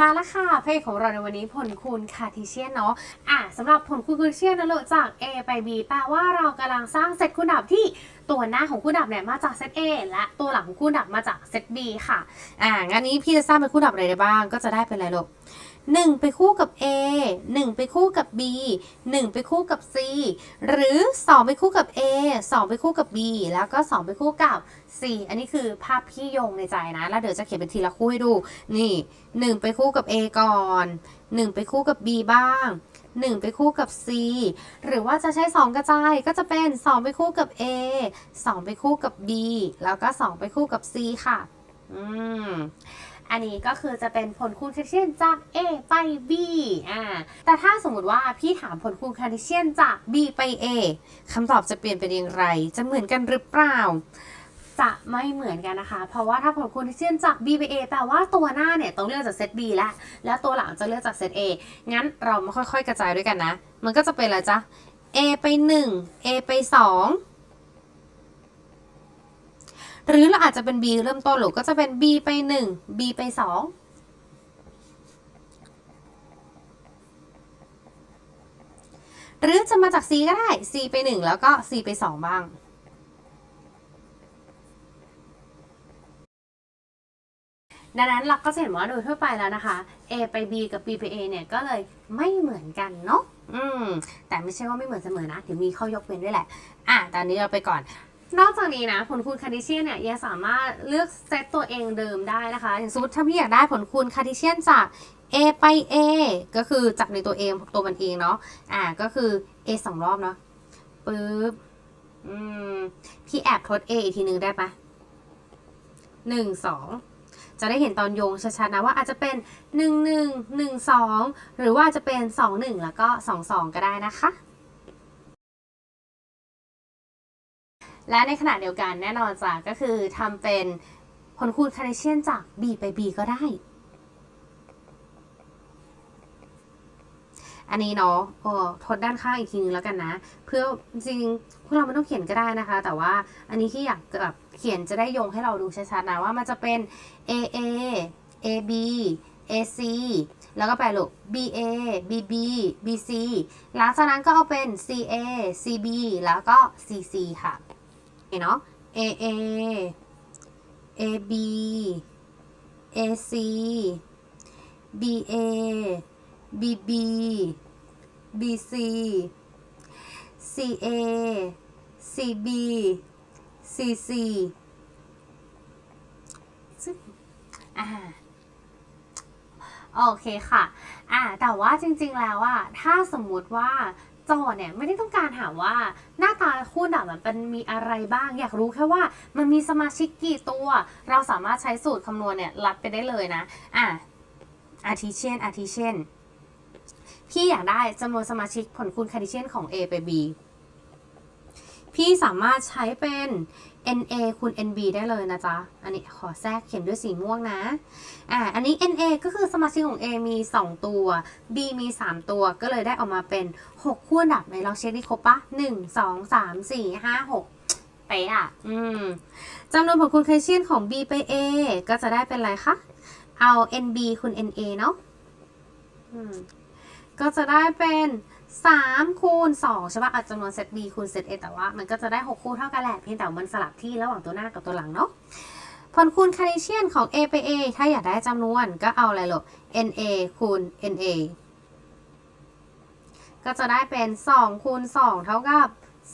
มาแล้วค่ะเพลงของเราในวันนี้ผลคูณคาร์ทีเชียนเนาะอะสำหรับผลคูณคาร์ทีเชียนนะลูกจาก A ไป B แปลว่าเรากำลังสร้างเซตคูณดับที่ตัวหน้าของคูณดับเนี่ยมาจากเซต A และตัวหลังของคูณดับมาจากเซต B ค่ะ อะงั้นนี้พี่จะสร้างเป็นคูณดับอะไรได้บ้าง ก็จะได้เป็นอะไรลูก หนึ่งไปคู่กับ A หนึ่งไปคู่กับ B หนึ่งไปคู่กับ C หรือสองไปคู่กับ A สองไปคู่กับ B แล้วก็สองไปคู่กับ C อันนี้คือภาพพี่โยงในใจนะ แล้วเดี๋ยวจะเขียนเป็นทีละคู่ให้ดู นี่หนึ่งไปคู่กับ A ก่อนหนึ่งไปคู่กับ B บ้างหนึ่งไปคู่กับ C หรือว่าจะใช้ 2 กระจายก็จะเป็น 2 ไปคู่กับ A 2 ไปคู่กับ B แล้วก็ 2 ไปคู่กับ C ค่ะ อืม อันนี้ก็คือจะเป็นผลคูณคาร์เทียนจาก A ไป B อ่า แต่ถ้าสมมติว่าพี่ถามผลคูณคาร์เทียนจาก B ไป A คำตอบจะเปลี่ยนเป็นอย่างไร จะเหมือนกันหรือเปล่า จะไม่เหมือนกันนะคะ เพราะว่าถ้าผลคูณคาร์เทียนจาก B ไป A แปลว่าตัวหน้าเนี่ยต้องเลือกจากเซต B แล้ว แล้วตัวหลังจะเลือกจากเซต A งั้นเรามาค่อยๆ กระจายด้วยกันนะ มันก็จะเป็นอะไรจ๊ะ A ไป 1 A ไป 2 หรือเราอาจจะเป็น B เริ่มต้นหรือก็จะเป็น B ไป 1 B ไป 2 หรือจะมาจาก C ก็ได้ C ไป 1 แล้วก็ C ไป 2 บ้างดังนั้นเราก็จะเห็นว่าโดยทั่วไปแล้วนะคะ A ไป B กับ B ไป A เนี่ยก็เลยไม่เหมือนกันเนาะ อืม แต่ไม่ใช่ว่าไม่เหมือนเสมอนะ เดี๋ยวมีข้อยกเว้นด้วยแหละ อะ ตอนนี้เราไปก่อน นอกจากนี้นะผลคูณคาร์ติเชียนเนี่ยยังสามารถเลือกเซตตัวเองเดิมได้นะคะอย่างสมมติถ้าพี่อยากได้ผลคูณคาร์ติเชียนจาก A ไป A ก็คือจากในตัวเองตัวมันเองเนาะอะก็คือ A สองรอบเนาะปึ๊บอืมพี่แอบทด A อีกทีนึงได้ปะหนึ่งสองจะได้เห็นตอนโยงชัดๆนะว่าอาจจะเป็น 1 1 1 2 หรือว่าจะเป็น 2 1 แล้วก็ 2 2 ก็ได้นะคะ และในขณะเดียวกันแน่นอนจ้ะก็คือทำเป็นผลคูณคาร์เชียนจาก B ไป B ก็ได้ อันนี้เนาะโอ้ทดด้านข้างอีกทีนึงแล้วกันนะ เพื่อจริงพวกเราไม่ต้องเขียนก็ได้นะคะ แต่ว่าอันนี้ที่อยากแบบเขียนจะได้โยงให้เราดูชัดๆนะว่ามันจะเป็น A A A B A C แล้วก็ไปลูก B A B B B C หลังจากนั้นก็เอาเป็น C A C B แล้วก็ C C ค่ะ เนาะ A A A B A C B A B B B C C A C B C C ซึ่งอ่าโอเคค่ะ อ่า แต่ว่าจริง ๆ แล้วอะถ้าสมมุติว่า จอเนี่ยไม่ได้ต้องการถามว่าหน้าตาคู่ดับมันเป็นมีอะไรบ้าง อยากรู้แค่ว่ามันมีสมาชิกกี่ตัว เราสามารถใช้สูตรคำนวณเนี่ยรัดไปได้เลยนะอะอาทิเช่นอาทิเช่น พี่อยากได้จำนวนสมาชิกผลคูณคาร์ดิเชียนของ A ไป B พี่สามารถใช้เป็น NA คูณ NB ได้เลยนะจ๊ะ อันนี้ขอแทรกเขียนด้วยสีม่วงนะ อ่า อันนี้ NA ก็คือสมาชิกของ A มี 2 ตัว B มี 3 ตัว ก็เลยได้ออกมาเป็น 6 คู่อันดับในเราเช็คด้ครบปะ 1 2 3 4 5 6ไปอะ อืมจำนวนผลคูณคาร์ดิเชียนของ B ไป A ก็จะได้เป็นอะไรคะ เอา NB คูณ NA เนาะ อืม ก็จะได้เป็น 3คูณ2ใช่ป่ะอาจจำนวนเซต B คูณเซต A แต่ว่ามันก็จะได้ 6 คู่เท่ากันแหละเพียงแต่มันสลับที่ระหว่างตัวหน้ากับตัวหลังเนาะผลคูณคาร์เชียนของ A ไป A ถ้าอยากได้จำนวนก็เอาอะไรหรอ NA คูณ NA ก็จะได้เป็น 2 คูณ 2 เท่ากับ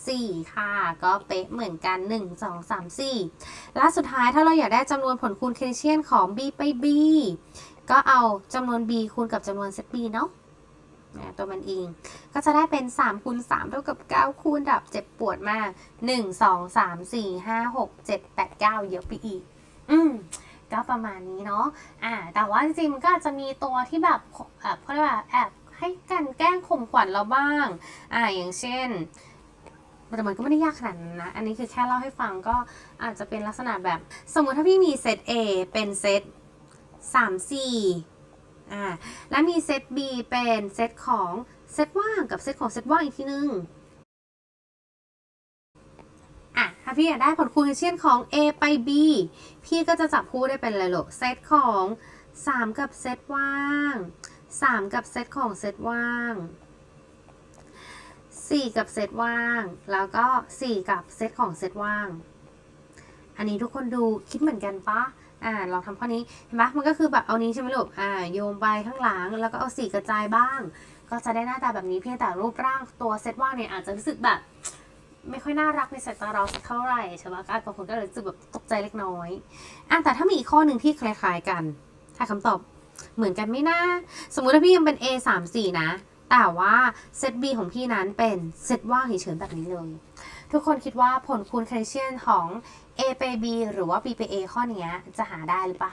4 ค่ะ ก็เป๊ะเหมือนกัน 1 2 3 4 และสุดท้ายถ้าเราอยากได้จำนวนผลคูณคาร์เชียนของ B ไป B ก็เอาจำนวน B คูณกับจำนวนเซต B เนาะ อ่าตัวมันเองก็จะได้เป็น3คูณ3เท่ากับ 9 คูณดับเจ็บปวดมาก 1 2 3 4 5 6 7 8 9 เยอะไปอีก อืมก็ประมาณนี้เนาะอ่า แต่ว่าจริงๆมันก็อาจจะมีตัวที่แบบแบบเขาเรียกว่าแอบให้กันแกล้งข่มขวัญเราบ้าง อ่า อย่างเช่นแต่มันก็ไม่ได้ยากขนาดนั้นนะ อันนี้คือแค่เล่าให้ฟังก็อาจจะเป็นลักษณะแบบ สมมติถ้าพี่มีเซต A เป็นเซต3 4 อ่าแล้วมีเซต B เป็นเซตของเซตว่างกับเซตของเซตว่างอีกทีนึงอะถ้าพี่อยากได้ผลคูณเชียนของ A ไป B พี่ก็จะจับคู่ได้เป็นอะไรหรอเซตของ 3 กับเซตว่าง 3 กับเซตของเซตว่าง 4 กับเซตว่าง แล้วก็ 4 กับเซตของเซตว่าง อันนี้ทุกคนดูคิดเหมือนกันปะ อ่าลองทำข้อนี้เห็นปะมันก็คือแบบเอานี้ใช่ไหมลูกอ่าโยงไปข้างหลังแล้วก็เอาสีกระจายบ้าง ก็จะได้หน้าตาแบบนี้เพียงแต่รูปร่างตัวเซตว่างเนี่ยอาจจะรู้สึกแบบ ไม่ค่อยน่ารักในสายตาเราสักเท่าไหร่ใช่ไหมก็บางคนก็เลยรู้สึกแบบตกใจเล็กน้อยอะแต่ถ้ามีอีกข้อหนึ่งที่คล้ายๆกันถ้าคำตอบเหมือนกันไหม่น่า สมมุติถ้าพี่ยังเป็น A 3 4นะ แต่ว่าเซต B ของพี่นั้นเป็นเซตว่างเฉยๆแบบนี้เลย ทุกคนคิดว่าผลคูณ Cartesian ของ A ไป B หรือว่า B ไป A ข้อนี้จะหาได้หรือปะ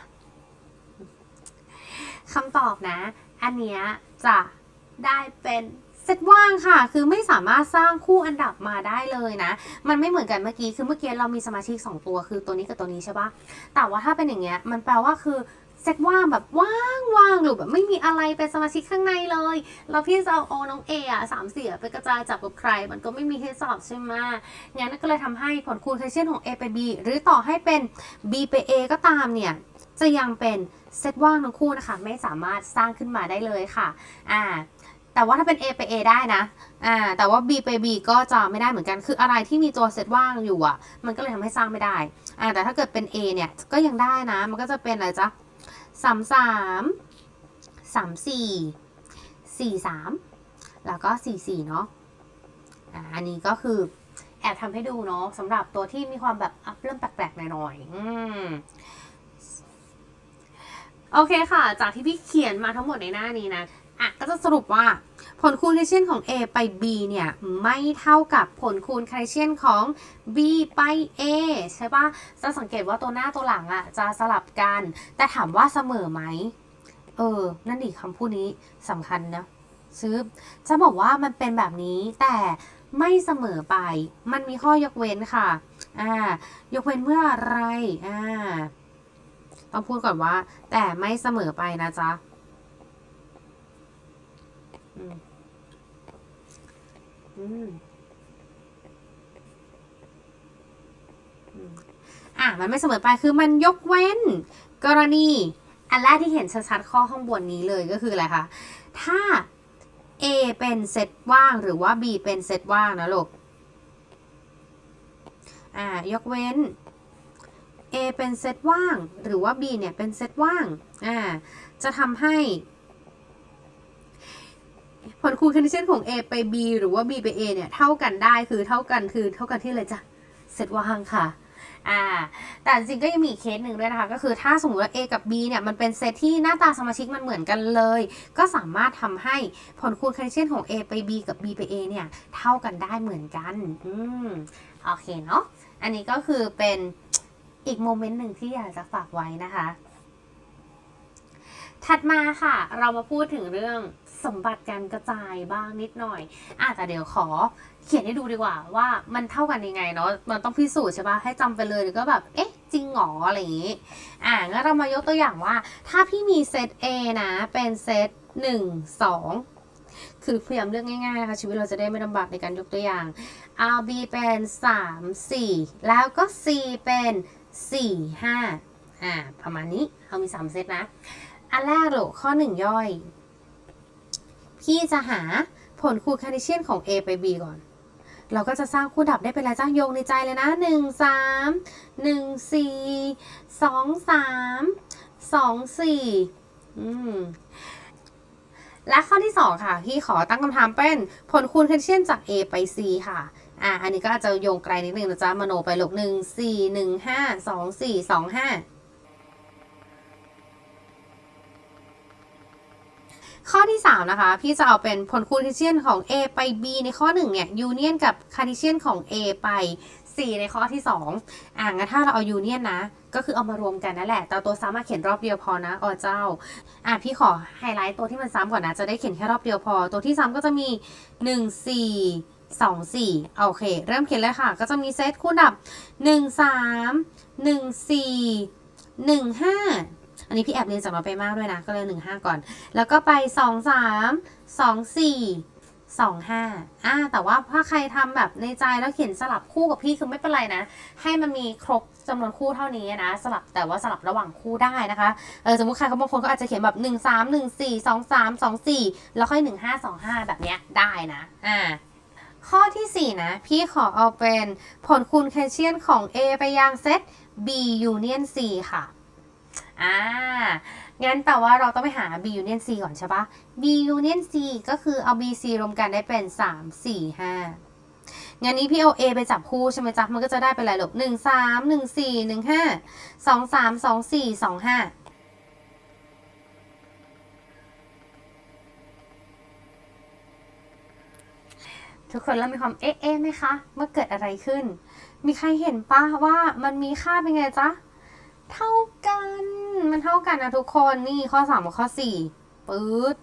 คำตอบนะ อันเนี้ยจะได้เป็นเซตว่างค่ะ คือไม่สามารถสร้างคู่อันดับมาได้เลยนะ มันไม่เหมือนกันเมื่อกี้ คือเมื่อกี้เรามีสมาชิก 2 ตัว คือตัวนี้กับตัวนี้ใช่ปะแต่ว่าถ้าเป็นอย่างเงี้ย มันแปลว่าคือ เซตว่างแบบว่างว่างหรือแบบไม่มีอะไรเป็นสมาชิกข้างในเลย แล้วพี่จะเอาโอน้องเออะสามเสียไปกระจายจับกับใคร มันก็ไม่มีให้สอบใช่ไหมงั้นก็เลยทำให้ผลคูณ Cartesian ของ A ไป B หรือต่อให้เป็น B ไป A ก็ตามเนี่ยจะยังเป็นเซตว่างทั้งคู่นะคะ ไม่สามารถสร้างขึ้นมาได้เลยค่ะอ่าแต่ว่าถ้าเป็น A ไป A ได้นะ อ่า แต่ว่า B ไป B ก็จะไม่ได้เหมือนกัน คืออะไรที่มีตัวเซตว่างอยู่อะ มันก็เลยทำให้สร้างไม่ได้ อ่า แต่ถ้าเกิดเป็น A เนี่ย ก็ยังได้นะ มันก็จะเป็นอะไรจ๊ะ สามสามสามสี่สี่สามแล้วก็สี่สี่เนาะอันนี้ก็คือแอบทำให้ดูเนาะสำหรับตัวที่มีความแบบเริ่มแปลกๆหน่อยๆโอเคค่ะ จากที่พี่เขียนมาทั้งหมดในหน้านี้นะอะก็จะสรุปว่า ผลคูณ Cartesian ของ A ไป B เนี่ย ไม่เท่ากับผลคูณ Cartesian ของ B ไป A ใช่ปะจะสังเกตว่าตัวหน้าตัวหลังอะจะสลับกัน แต่ถามว่าเสมอไหม เออ นั่นดิคำพูดนี้สำคัญนะซื้อจะบอกว่ามันเป็นแบบนี้แต่ไม่เสมอไป มันมีข้อยกเว้นค่ะ อ่า ยกเว้นเมื่ออะไร อ่า ต้องพูดก่อนว่า แต่ไม่เสมอไปนะจ๊ะ อืม อะมันไม่เสมอไปคือมันยกเว้น กรณี อันแรกที่เห็นชัดๆข้อข้างบนนี้เลยก็คืออะไรคะถ้า A เป็นเซตว่างหรือว่า B เป็นเซตว่างนะลูกอ่ายกเว้น A เป็นเซตว่าง หรือว่า B เนี่ยเป็นเซตว่างอ่าจะทำให้ ผลคูณ condition ของ A ไป B หรือว่า B ไป A เนี่ยเท่ากันได้คือเท่ากันคือเท่ากันที่อะไรจ้ะเซตว่างค่ะอ่าแต่จริงก็ยังมีเคสหนึ่งด้วยนะคะ ก็คือถ้าสมมติว่า A กับ B เนี่ยมันเป็นเซตที่หน้าตาสมาชิกมันเหมือนกันเลย ก็สามารถทำให้ผลคูณ condition ของ A ไป B กับ B ไป A เนี่ยเท่ากันได้เหมือนกัน อืมโอเคเนาะอันนี้ก็คือเป็นอีกโมเมนต์หนึ่งที่อยากจะฝากไว้นะคะ ถัดมาค่ะ เรามาพูดถึงเรื่อง สมบัติการกระจายบ้างนิดหน่อยอะแต่เดี๋ยวขอเขียนให้ดูดีกว่า ว่ามันเท่ากันยังไงเนาะมันต้องพิสูจน์ใช่ปะให้จำไปเลยหรือก็แบบ เอ๊ะ จริงหรออะไรอย่างงี้ อะงั้นเรามายกตัวอย่างว่า ถ้าพี่มีเซต A นะเป็นเซตหนึ่งสองคือพยายามเลือกง่ายๆนะคะชีวิตเราจะได้ไม่ลำบากในการยกตัวอย่าง R B เป็นสามสี่แล้วก็ C เป็นสี่ห้าอ่าประมาณนี้เรามีสามเซตนะ อันแรกลูกข้อหนึ่งย่อย พี่จะหาผลคูณ Cartesian ของ A ไป B ก่อน เราก็จะสร้างคู่ดับได้เป็นอะไรจ้างโยงในใจเลยนะหนึ่งสามหนึ่งสี่สองสามสองสี่อืมและข้อที่สองค่ะ พี่ขอตั้งคำถามเป็นผลคูณ Cartesian จาก A ไป C ค่ะอ่าอันนี้ก็อาจจะโยงไกลนิดนึงนะจ๊ะมโนไปลูกหนึ่งสี่หนึ่งห้าสองสี่สองห้า ข้อที่ 3 นะคะ พี่จะเอาเป็นผลคูณ Cartesian ของ A ไป B ในข้อ 1 เนี่ยยูเนียนกับ Cartesian ของ A ไป C ในข้อที่ 2อ่างั้นถ้าเราเอายูเนียนนะ ก็คือเอามารวมกันนั่นแหละ แต่ตัวซ้ำมาเขียนรอบเดียวพอนะอ๋อเจ้า อ่าพี่ขอไฮไลท์ตัวที่มันซ้ำก่อนนะ จะได้เขียนแค่รอบเดียวพอ ตัวที่ซ้ำก็จะมี 1 4 2 4โอเค เริ่มเขียนเลยค่ะ ก็จะมีเซตคู่ดับ 1 3 1 4 1 5 อันนี้พี่แอบเรียนจากน้องไปมากด้วยนะ ก็เลย1 5ก่อน แล้วก็ไป2 3 2 4 2 5อ่า แต่ว่าถ้าใครทำแบบในใจแล้วเขียนสลับคู่กับพี่คือไม่เป็นไรนะ ให้มันมีครบจำนวนคู่เท่านี้นะ สลับแต่ว่าสลับระหว่างคู่ได้นะคะ เออ สมมติใครเขาบางคนก็อาจจะเขียนแบบ1 3 1 4 2 3 2 4แล้วค่อย1 5 2 5แบบเนี้ยได้นะ อ่า ข้อทีสี่ 4 นะ พี่ขอเอาเป็นผลคูณแคลเชียนของ A ไปยังเซต B union C ค่ะ อ่า งั้นแปลว่าเราต้องไปหา B union C ก่อนใช่ปะ B union C ก็คือเอา B C รวมกันได้เป็น 3 4 5 งั้นนี้พี่เอา A ไปจับคู่ใช่ไหมจ๊ะ มันก็จะได้เป็นอะไรลูกหนึ่งสามหนึ่งสี่หนึ่งห้าสองสามสองสี่สองห้าทุกคนเริ่มมีความเอ๊ะเอ๊ะไหมคะว่าเกิดอะไรขึ้น มีใครเห็นปะว่ามันมีค่าเป็นไงจ๊ะ เท่ากัน มันเท่ากันนะทุกคนนี่ข้อสามกับข้อสี่ปื๊ด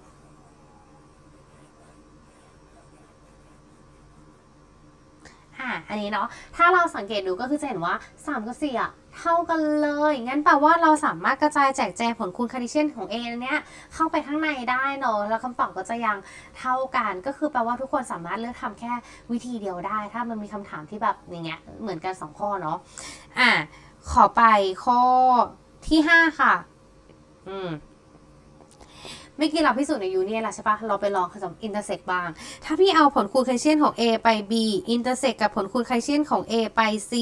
อะอันนี้เนาะถ้าเราสังเกตดูก็คือจะเห็นว่า3กับ4อะเท่ากันเลย งั้นแปลว่าเราสามารถกระจายแจกแจงผลคูณคาร์ดิเชนของ A เนี้ยเข้าไปข้างในได้เนาะแล้วคำตอบก็จะยังเท่ากัน ก็คือแปลว่าทุกคนสามารถเลือกทำแค่วิธีเดียวได้ ถ้ามันมีคำถามที่แบบอย่างเงี้ยเหมือนกัน 2 ข้อเนาะอะขอไปข้อ ที่5ค่ะ อืมเมื่อกี้เราพิสูจน์ในยูเนียนแล้วใช่ปะเราไปลองผสมอินเตอร์เซกบ้าง ถ้าพี่เอาผลคูณไคเชียนของ A ไป B อินเตอร์เซกกับผลคูณไคเชียนของ A ไป C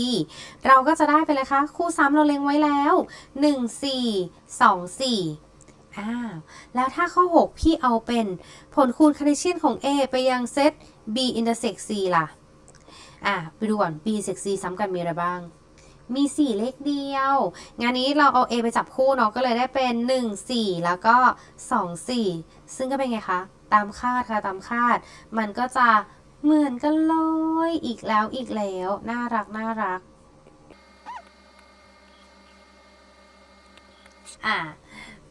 เราก็จะได้ไปเลยคะ คู่ซ้ำเราเล็งไว้แล้ว 1 4 2 4อ้าว แล้วถ้าข้อ 6 พี่เอาเป็นผลคูณไคเชียนของ A ไปยังเซต B อินเตอร์เซก C ล่ะ อะไปดูก่อน B เซก C ซ้ำกันมีอะไรบ้าง มี 4 เลขเดียว งานนี้เราเอา A ไปจับคู่เนาะก็เลยได้เป็น 1 4 แล้วก็ 2 4 ซึ่งก็เป็นไงคะ ตามคาดค่ะตามคาด มันก็จะเหมือนกันเลยอีกแล้วอีกแล้ว น่ารักน่ารักอ่า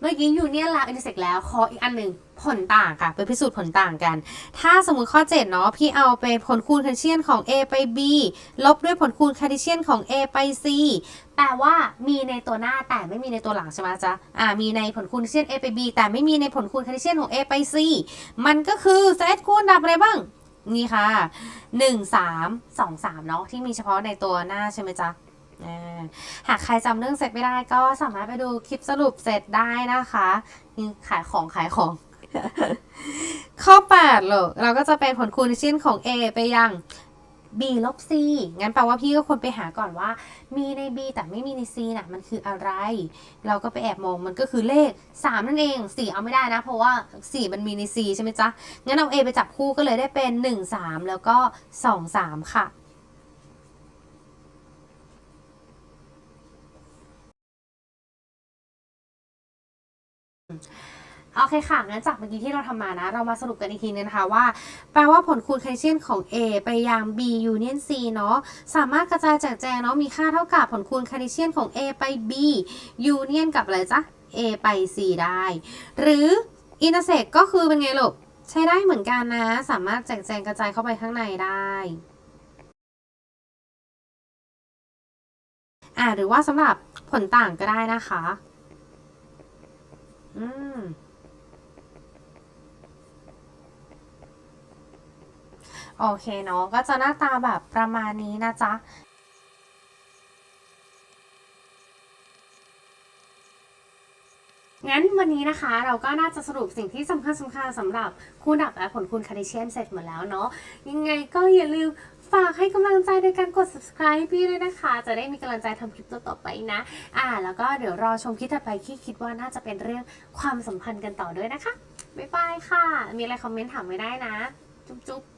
เมื่อกี้ยูเนียนลาอินเตอร์เซกแล้วขออีกอันหนึ่งผลต่างค่ะ ไปพิสูจน์ผลต่างกัน ถ้าสมมติข้อ 7 เนาะพี่เอาเป็นผลคูณคาร์ดิเชียนของ A ไป B ลบด้วยผลคูณคาร์ดิเชียนของ A ไป C แปลว่ามีในตัวหน้าแต่ไม่มีในตัวหลังใช่ไหมจ๊ะอ่ามีในผลคูณคาร์ดิเชียน A ไป B แต่ไม่มีในผลคูณคาร์ดิเชียนของ A ไป C มันก็คือเซตคูณดับอะไรบ้างนี่ค่ะ 1 3 2 3 เนาะที่มีเฉพาะในตัวหน้าใช่ไหมจ๊ะ หากใครจำเรื่องเสร็จไม่ได้ก็สามารถไปดูคลิปสรุปเสร็จได้นะคะนี่ขายของขายของ ข้อ8เลยเราก็จะเป็นผลคูณเชิ้นของ A ไปยัง B ลบ C งั้นแปลว่าพี่ก็ควรไปหาก่อนว่า มีใน B แต่ไม่มีใน C น่ะ มันคืออะไร เราก็ไปแอบมองมันก็คือเลข 3 นั่นเอง 4 เอาไม่ได้นะ เพราะว่า 4 มันมีใน C ใช่ไหมจ๊ะ งั้นเอา A ไปจับคู่ก็เลยได้เป็น 1 3 แล้วก็ 2 3 ค่ะ โอเคค่ะงั้นจากเมื่อกี้ที่เราทำมานะ เรามาสรุปกันอีกทีนึงนะคะว่า แปลว่าผลคูณไคเชียนของ A ไปยัง B union C เนาะสามารถกระจายแจกแจงเนาะมีค่าเท่ากับผลคูณไคเชียนของ A ไป B union กับอะไรจ๊ะ A ไป C ได้ หรือ intersect ก็คือเป็นไงลูกใช้ได้เหมือนกันนะ สามารถแจกแจงกระจายเข้าไปข้างในได้อ่าหรือว่าสำหรับผลต่างก็ได้นะคะ อืม โอเคเนาะก็จะหน้าตาแบบประมาณนี้นะจ๊ะงั้นวันนี้นะคะเราก็น่าจะสรุปสิ่งที่สำคัญสำคัญสำหรับคู่ดับและผลคูณคาร์ดิเชียนเสร็จหมดแล้วเนาะยังไงก็อย่าลืมฝากให้กำลังใจในการกด subscribe พี่ด้วยนะคะ จะได้มีกำลังใจทำคลิปต่อๆไปนะ อ่า แล้วก็เดี๋ยวรอชมคลิปถัดไปที่คิดว่าน่าจะเป็นเรื่องความสัมพันธ์กันต่อด้วยนะคะ บ๊ายบายค่ะ มีอะไรคอมเมนต์ถามไว้ได้นะ จุ๊บ